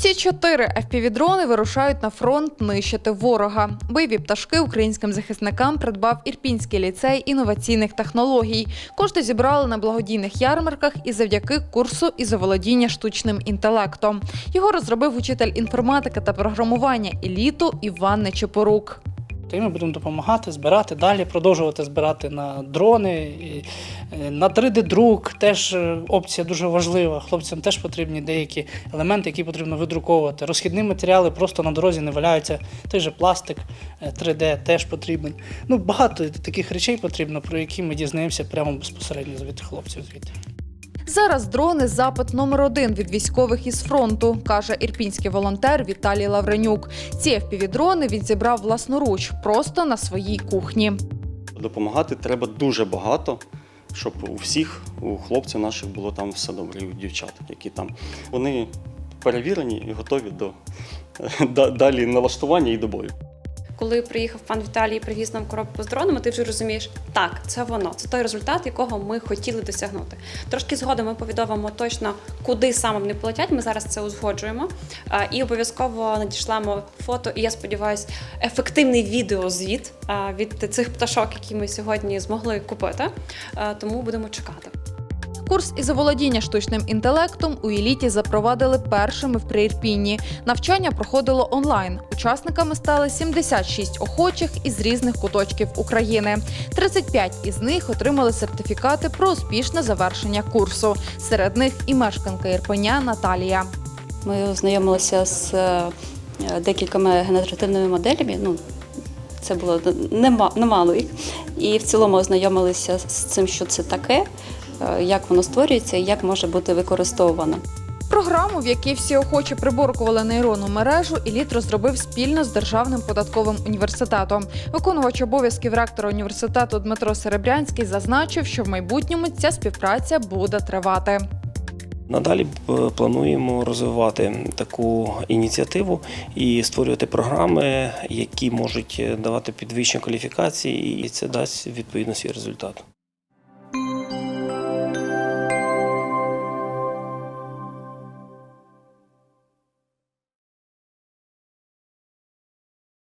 Ці чотири FPV-дрони вирушають на фронт нищити ворога. Бойові пташки українським захисникам придбав Ірпінський ліцей інноваційних технологій. Кошти зібрали на благодійних ярмарках і завдяки курсу із оволодіння штучним інтелектом. Його розробив учитель інформатики та програмування еліту Іван Нечепорук. То й ми будемо допомагати збирати далі, продовжувати збирати на дрони, і, е, на 3D-друк. Теж е, опція дуже важлива. Хлопцям теж потрібні деякі елементи, які потрібно видруковувати. Розхідні матеріали просто на дорозі не валяються. Той же пластик е, 3D теж потрібен. Ну, багато таких речей потрібно, про які ми дізнаємося прямо безпосередньо від хлопців звідти. Зараз дрони запит номер один від військових із фронту, каже ірпінський волонтер Віталій Лавренюк. Ці FPV-дрони він зібрав власноруч, просто на своїй кухні. Допомагати треба дуже багато, щоб у всіх, у хлопців наших було там все добре, у дівчат, які там. Вони перевірені і готові до далі налаштування і до бою. Коли приїхав пан Віталій привіз нам коробку з дронами, ти вже розумієш, так, це воно, це той результат, якого ми хотіли досягнути. Трошки згодом ми повідомимо точно, куди саме вони полетять. Ми зараз це узгоджуємо. І обов'язково надішлемо фото, і я сподіваюся, ефективний відеозвіт від цих пташок, які ми сьогодні змогли купити. Тому будемо чекати. Курс із оволодіння штучним інтелектом у еліті запровадили першими в Приірпінні. Навчання проходило онлайн. Учасниками стали 76 охочих із різних куточків України. 35 із них отримали сертифікати про успішне завершення курсу. Серед них і мешканка Ірпеня Наталія. Ми ознайомилися з е, декількома генеративними моделями. Ну, це було нема- немало їх. І в цілому ознайомилися з цим, що це таке, як воно створюється і як може бути використовано. Програму, в якій всі охочі приборкували нейронну мережу, еліт розробив спільно з Державним податковим університетом. Виконувач обов'язків ректора університету Дмитро Серебрянський зазначив, що в майбутньому ця співпраця буде тривати. Надалі е, плануємо розвивати таку ініціативу і створювати програми, які можуть давати підвищення кваліфікації, і це дасть відповідно свій результат.